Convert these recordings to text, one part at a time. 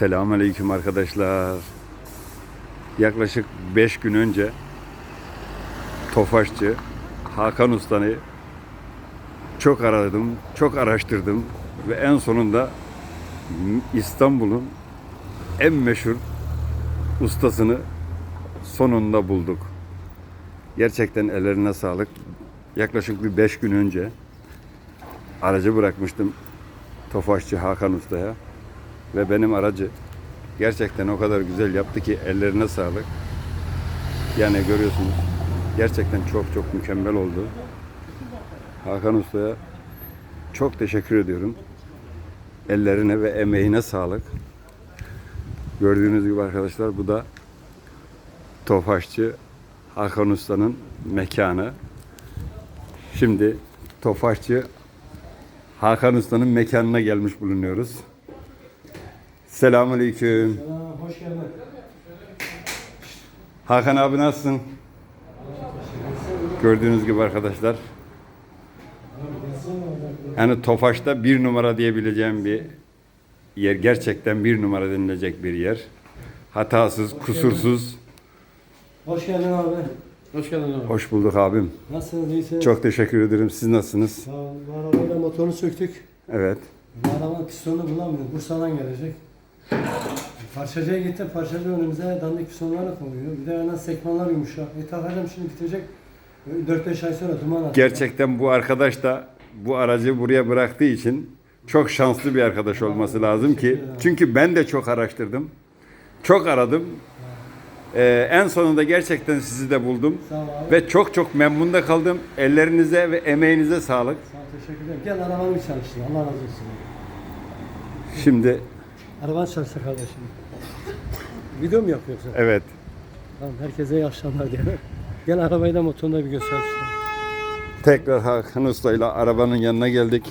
Selamünaleyküm arkadaşlar. Yaklaşık 5 gün önce Tofaşçı Hakan Usta'nı çok aradım, çok araştırdım ve en sonunda İstanbul'un en meşhur ustasını sonunda bulduk. Gerçekten ellerine sağlık. Yaklaşık bir 5 gün önce aracı bırakmıştım Tofaşçı Hakan Usta'ya ve benim aracı gerçekten o kadar güzel yaptı ki ellerine sağlık. Yani görüyorsunuz gerçekten çok çok mükemmel oldu. Hakan Usta'ya çok teşekkür ediyorum. Ellerine ve emeğine sağlık. Gördüğünüz gibi arkadaşlar bu da Tofaşçı Hakan Usta'nın mekanı. Şimdi Tofaşçı Hakan Usta'nın mekanına gelmiş bulunuyoruz. Selamünaleyküm. Aa, hoş geldin. Hakan abi nasılsın? Gördüğünüz gibi arkadaşlar. Yani Tofaş'ta bir numara diyebileceğim bir yer. Gerçekten bir numara denilecek bir yer. Hatasız, kusursuz. Hoş geldin abi. Hoş geldin abi. Hoş bulduk abim. Nasılsınız, iyisiniz? Çok teşekkür ederim. Siz nasılsınız? Sağ olun. Bu arabayla motorunu söktük. Evet. Bu arabanın pistonunu bulamıyoruz. Bursa'dan gelecek. Parçacıya gittim. Parçacı önümüze dandik pistonlarla koyuyor. Bir de yandan sekmanlar yumuşak. E takacağım şimdi bitecek. 4-5 ay sonra duman atacak. Gerçekten bu arkadaş da bu aracı buraya bıraktığı için çok şanslı bir arkadaş olması lazım ki. Çünkü ben de çok araştırdım. Çok aradım. Ee, en sonunda gerçekten sizi de buldum. Sağ ol abi. Ve çok çok memnun da kaldım. Ellerinize ve emeğinize sağlık. Sağ ol, teşekkür ederim. Gel arabanı bir çalıştır. Allah razı olsun. Şimdi Araban çalıştır kardeşim. Video mu yapıyorsun? evet Tamam herkese iyi akşamlar diye. Gel arabayı da motorunu da bir göster. tekrar Hakan Usta ile arabanın yanına geldik.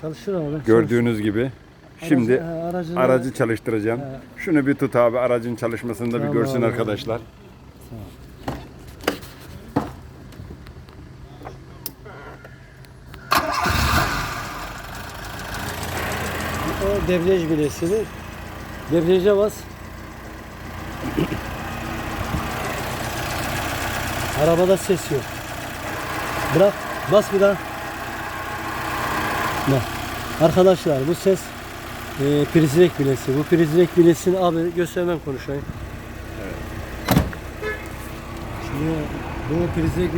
Çalışır abi. Gördüğünüz gibi. Şimdi Aracı- aracını- aracı çalıştıracağım. Şunu bir tut abi aracın çalışmasını da bir Tamam görsün abi. arkadaşlar. O debriyaj bileşini. Debriyaja bas. Arabada ses yok. Bırak. Bas bir daha. Bak. Arkadaşlar bu ses e, prizrek bilesi. Bu prizrek bilesini abi göstermem konuşayım. Şimdi bu prizrek